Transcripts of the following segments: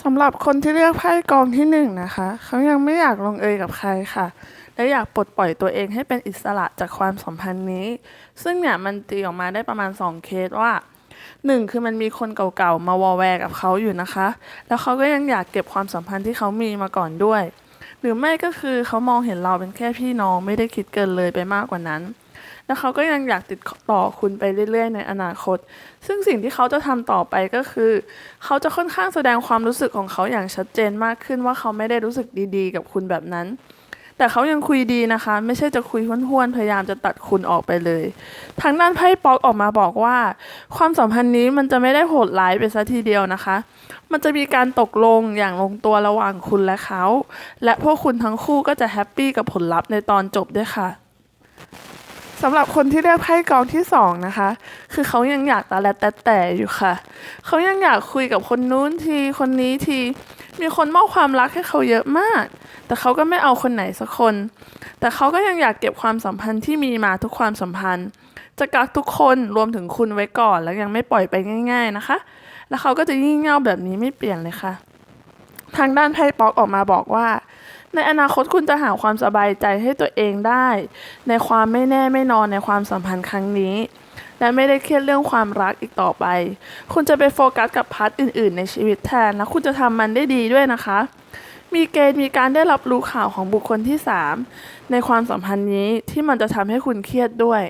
สำหรับคนที่เลือกไพ่กองที่หนึ่งนะคะ เขายังไม่อยากลงเอยกับใครค่ะ และอยากปลดปล่อยตัวเองให้เป็นอิสระจากความสัมพันธ์นี้ ซึ่งเนี่ยมันตีออกมาได้ประมาณ 2 เคสว่าหนึ่งคือมันมีคนเก่าๆ มาวอลแวร์กับเขาอยู่นะคะ แล้วเขาก็ยังอยากเก็บความสัมพันธ์ที่เขามีมาก่อนด้วย หรือไม่ก็คือเขามองเห็นเราเป็นแค่พี่น้องไม่ได้คิดเกินเลยไปมากกว่านั้น แล้วเขาก็ยังอยากติดต่อคุณไปเรื่อย ๆ ในอนาคต ซึ่งสิ่งที่เขาจะทำต่อไปก็คือ เขาจะค่อนข้างแสดงความรู้สึกของเขาอย่างชัดเจนมากขึ้นว่าเขาไม่ได้รู้สึกดีๆ กับคุณแบบนั้น แต่เขายังคุยดีนะคะ ไม่ใช่จะคุยห้วนๆพยายามจะตัดคุณออกไปเลย ทางด้านไพ่ป๊อกออกมาบอกว่า ความสัมพันธ์นี้มันจะไม่ได้โหดร้ายไปซะทีเดียวนะคะ มันจะมีการตกลงอย่างลงตัวระหว่างคุณและเขา และพวกคุณทั้งคู่ก็จะแฮปปี้กับผลลัพธ์ในตอนจบด้วยค่ะ สำหรับคนที่เลือกไพ่กองที่สองนะคะ คือเขายังอยากตาแลแต่แต่อยู่ค่ะ เขายังอยากคุยกับคนนู้นทีคนนี้ที มีคนมอบความรักให้เขาเยอะมาก แต่เขาก็ไม่เอาคนไหนสักคน แต่เขาก็ยังอยากเก็บความสัมพันธ์ที่มีมาทุกความสัมพันธ์ จะกักทุกคนรวมถึงคุณไว้ก่อน แล้วยังไม่ปล่อยไปง่าย ๆนะคะ แล้วเขาก็จะยิ่งเง่าแบบนี้ไม่เปลี่ยนเลยค่ะ ทางด้านไพ่ป๊อกออกมาบอกว่า ในอนาคตคุณจะหาความสบายใจให้ตัวเองได้ ในความไม่แน่ไม่นอนในความสัมพันธ์ครั้งนี้ และไม่ได้เครียดเรื่องความรักอีกต่อไป คุณจะไปโฟกัสกับพาร์ทอื่น ๆ ในชีวิตแทนและคุณจะทำมันได้ดีด้วยนะคะ มีเกณฑ์มีการได้รับรู้ข่าวของบุคคลที่ 3 ในความสัมพันธ์นี้ที่มันจะทำให้คุณเครียดด้วย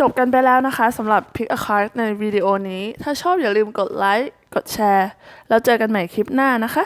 จบกันไปแล้วนะคะสำหรับ Pick a Card ในวิดีโอนี้ ถ้าชอบอย่าลืมกดไลค์ กดแชร์ แล้วเจอกันใหม่คลิปหน้านะคะ